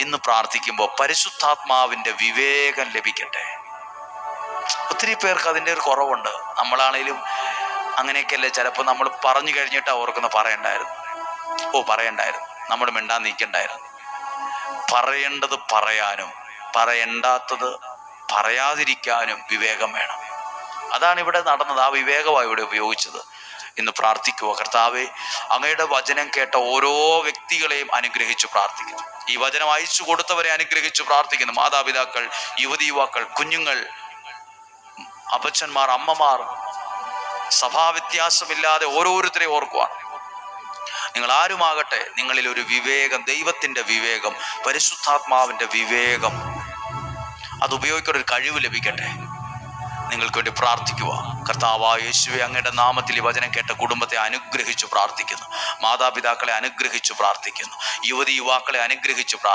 ഇന്ന് പ്രാർത്ഥിക്കുമ്പോൾ പരിശുദ്ധാത്മാവിന്റെ വിവേകം ലഭിക്കട്ടെ. ഒത്തിരി പേർക്ക് അതിന്റെ ഒരു കുറവുണ്ട്. നമ്മളാണേലും അങ്ങനെയൊക്കെയല്ലേ ചിലപ്പോൾ നമ്മൾ പറഞ്ഞു കഴിഞ്ഞിട്ട് ഓർക്കുന്ന പറയണ്ടായിരുന്നു. ഓ പറയണ്ടായിരുന്നു. നമ്മൾ മിണ്ടാൻ നീക്കണ്ടായിരുന്നു പറയേണ്ടത് പറയാനും പറയണ്ടാത്തത് പറയാതിരിക്കാനും വിവേകം വേണം. അതാണ് ഇവിടെ നടന്നത്. ആ വിവേകമാണ് ഇവിടെ ഉപയോഗിച്ചത്. ഇന്ന് പ്രാർത്ഥിക്കുക. കർത്താവെ അങ്ങയുടെ വചനം കേട്ട ഓരോ വ്യക്തികളെയും അനുഗ്രഹിച്ചു പ്രാർത്ഥിക്കുന്നു. ഈ വചനം അയച്ചു കൊടുത്തവരെ അനുഗ്രഹിച്ചു പ്രാർത്ഥിക്കുന്നു. മാതാപിതാക്കൾ യുവതി യുവാക്കൾ കുഞ്ഞുങ്ങൾ അപ്പച്ചന്മാർ അമ്മമാർ സഭാവ്യത്യാസമില്ലാതെ ഓരോരുത്തരെയും ഓർക്കുവാണ് നിങ്ങൾ ആരുമാകട്ടെ നിങ്ങളിൽ ഒരു വിവേകം ദൈവത്തിന്റെ വിവേകം പരിശുദ്ധാത്മാവിന്റെ വിവേകം അത് ഉപയോഗിക്കുന്ന ഒരു കഴിവ് ലഭിക്കട്ടെ. നിങ്ങൾക്ക് വേണ്ടി പ്രാർത്ഥിക്കുക. കർത്താവായ യേശുവെ അങ്ങയുടെ നാമത്തിൽ ഈ വചനം കേട്ട കുടുംബത്തെ അനുഗ്രഹിച്ചു പ്രാർത്ഥിക്കുന്നു. മാതാപിതാക്കളെ അനുഗ്രഹിച്ചു പ്രാർത്ഥിക്കുന്നു. യുവതി യുവാക്കളെ അനുഗ്രഹിച്ചു പ്രാർത്ഥിക്കുന്നു.